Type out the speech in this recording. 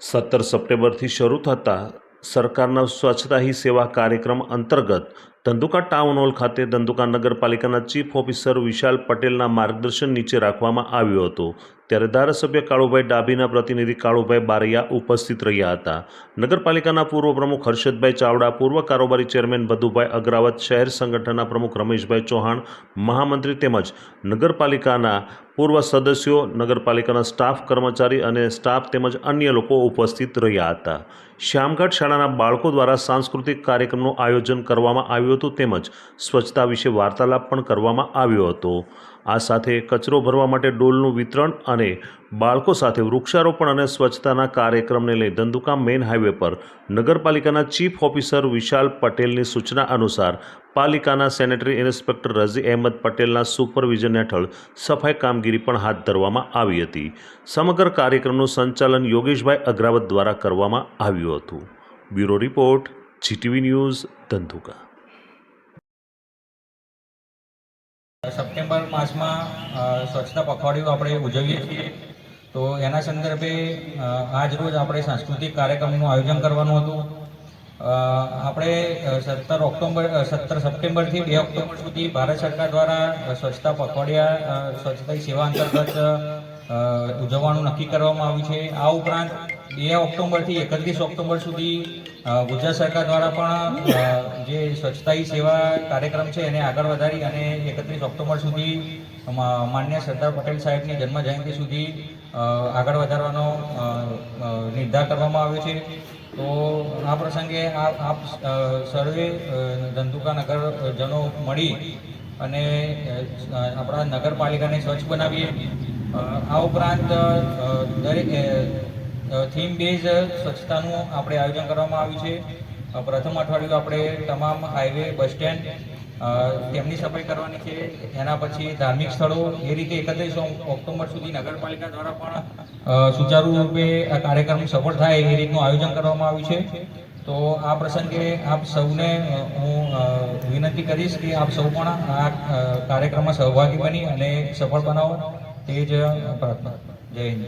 સત્તર સપ્ટેમ્બરથી શરૂ થતા સરકારના સ્વચ્છતા હી સેવા કાર્યક્રમ અંતર્ગત ધંધુકા ટાઉન હોલ ખાતે ધંધુકા નગરપાલિકાના ચીફ ઓફિસર વિશાલ પટેલના માર્ગદર્શન નીચે રાખવામાં આવ્યો હતો. ત્યારે ધારાસભ્ય કાળુભાઈ ડાભીના પ્રતિનિધિ કાળુભાઈ બારૈયા ઉપસ્થિત રહ્યા હતા. નગરપાલિકાના પૂર્વ પ્રમુખ હર્ષદભાઈ ચાવડા, પૂર્વ કારોબારી ચેરમેન બધુભાઈ અગ્રાવત, શહેર સંગઠનના પ્રમુખ રમેશભાઈ ચૌહાણ, મહામંત્રી તેમજ નગરપાલિકાના પૂર્વ સદસ્યો, નગરપાલિકાના સ્ટાફ, કર્મચારી અને સ્ટાફ તેમજ અન્ય લોકો ઉપસ્થિત રહ્યા હતા. શ્યામઘાટ શાળાના બાળકો દ્વારા સાંસ્કૃતિક કાર્યક્રમનું આયોજન કરવામાં આવ્યું હતું તેમજ સ્વચ્છતા વિશે વાર્તાલાપ પણ કરવામાં આવ્યો હતો. આ સાથે કચરો ભરવા માટે ડોલનું વિતરણ અને બાળકો સાથે વૃક્ષારોપણ અને સ્વચ્છતાના કાર્યક્રમને લઈ ધંધુકા મેઇન હાઈવે પર નગરપાલિકાના ચીફ ઓફિસર વિશાલ પટેલની સૂચના અનુસાર પાલિકાના સેનેટરી ઇન્સ્પેક્ટર રઝી અહેમદ પટેલના સુપરવિઝન હેઠળ સફાઈ કામગીરી પણ હાથ ધરવામાં આવી હતી. સમગ્ર કાર્યક્રમનું સંચાલન યોગેશભાઈ અગ્રાવત દ્વારા કરવામાં આવ્યું હતું. Bureau report, GTV news, Dhandhuka. September માસમાં સ્વચ્છતા પખવાડિયું આપણે ઉજવીએ છીએ. તો એના સંદર્ભે આજ રોજ આપણે સાંસ્કૃતિક કાર્યક્રમનું આયોજન કરવાનું હતું. આપણે સત્તર ઓક્ટોબર સત્તર સપ્ટેમ્બરથી બે ઓક્ટોબર સુધી ભારત સરકાર દ્વારા સ્વચ્છતા પખવાડિયા સ્વચ્છતા સેવા અંતર્ગત ઉજવવાનું નક્કી કરવામાં આવ્યું છે. આ ઉપરાંત બે ઓક્ટોબરથી એકત્રીસ ઓક્ટોબર સુધી ગુજરાત સરકાર દ્વારા પણ જે સ્વચ્છતા સેવા કાર્યક્રમ છે એને આગળ વધારી અને એકત્રીસ ઓક્ટોબર સુધી માન્ય સરદાર પટેલ સાહેબની જન્મ જયંતિ સુધી આગળ વધારવાનો નિર્ધાર કરવામાં આવ્યો છે. તો આ પ્રસંગે આપ સર્વે ધંધુકા નગરજનો મળી અને આપણા નગરપાલિકાને સ્વચ્છ બનાવીએ. આ ઉપરાંત દરેક થીમ બેઝ સ્વચ્છતાનું આપણે આયોજન કરવામાં આવ્યું છે. પ્રથમ અઠવાડિયું આપણે તમામ હાઈવે, બસ સ્ટેન્ડ તેમની સફાઈ કરવાની છે એના પછી ધાર્મિક સ્થળો એ રીતે એકત્રીસ ઓક્ટોબર સુધી નગરપાલિકા દ્વારા પણ સુચારુ રૂપે આ કાર્યક્રમ સફળ થાય એ રીતનું આયોજન કરવામાં આવ્યું છે. તો આ પ્રસંગે આપ સૌને હું વિનંતી કરીશ કે આપ સૌ પણ આ કાર્યક્રમમાં સહભાગી બની અને સફળ બનાવો. તે જ પ્રાર્થના. જય હિન્દ.